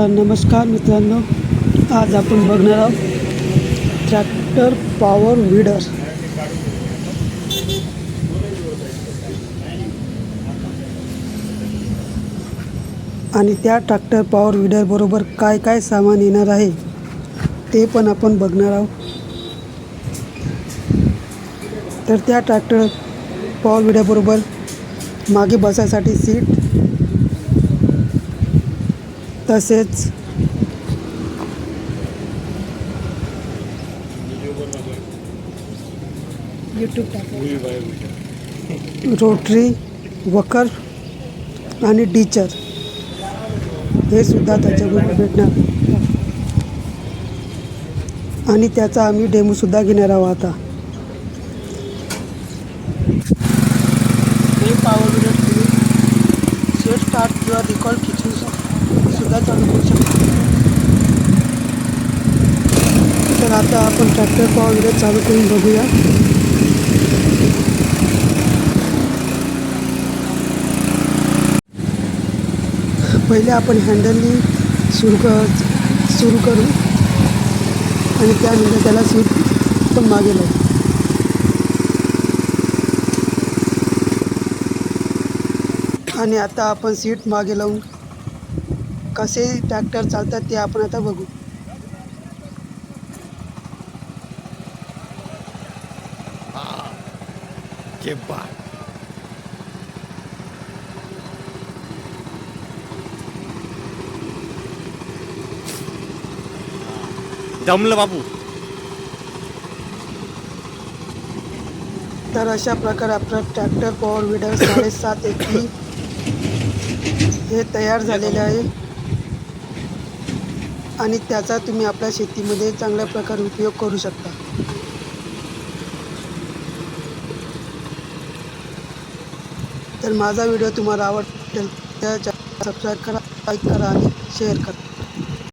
तर नमस्कार मित्रांनो. आज आपण बघणार आहोत ट्रॅक्टर पॉवर विडर आणि त्या ट्रॅक्टर पॉवर विडर बरोबर काय काय सामान येणार आहे ते पण आपण बघणार आहोत. तर त्या ट्रॅक्टर पॉवर विडरबरोबर मागे बसायसाठी सीट तसेच रोटरी वकर आणि टीचर. हे सुद्धा त्याच्याबरोबर भेटणार. आणि त्याचा आम्ही डेमोसुद्धा घेणार आहोत आता. हे पावर स्टार्ट किंवा रिकॉल किचन सुद्धा चालू करू शकतो. तर आता आपण ट्रॅक्टर पॉवर विडर चालू करून बघूया. पहिले आपण हँडलनी सुरू कर सुरू करू. आणि त्यानंतर त्याला सीट पण मागे लावू. आणि आता आपण सीट मागे लावून कसे ट्रॅक्टर चालतात ते आपण आता बघू. जमलं बाबू. तर अशा प्रकारे आपलं ट्रॅक्टर पॉवर विडर साडेसात पी हे तयार झालेले आहे. आणि त्याचा तुम्ही आपल्या शेतीमध्ये चांगल्या प्रकारे उपयोग करू शकता. तर माझा व्हिडिओ तुम्हाला आवडेल त्याच्या सबस्क्राईब करा लाईक करा आणि शेअर करा.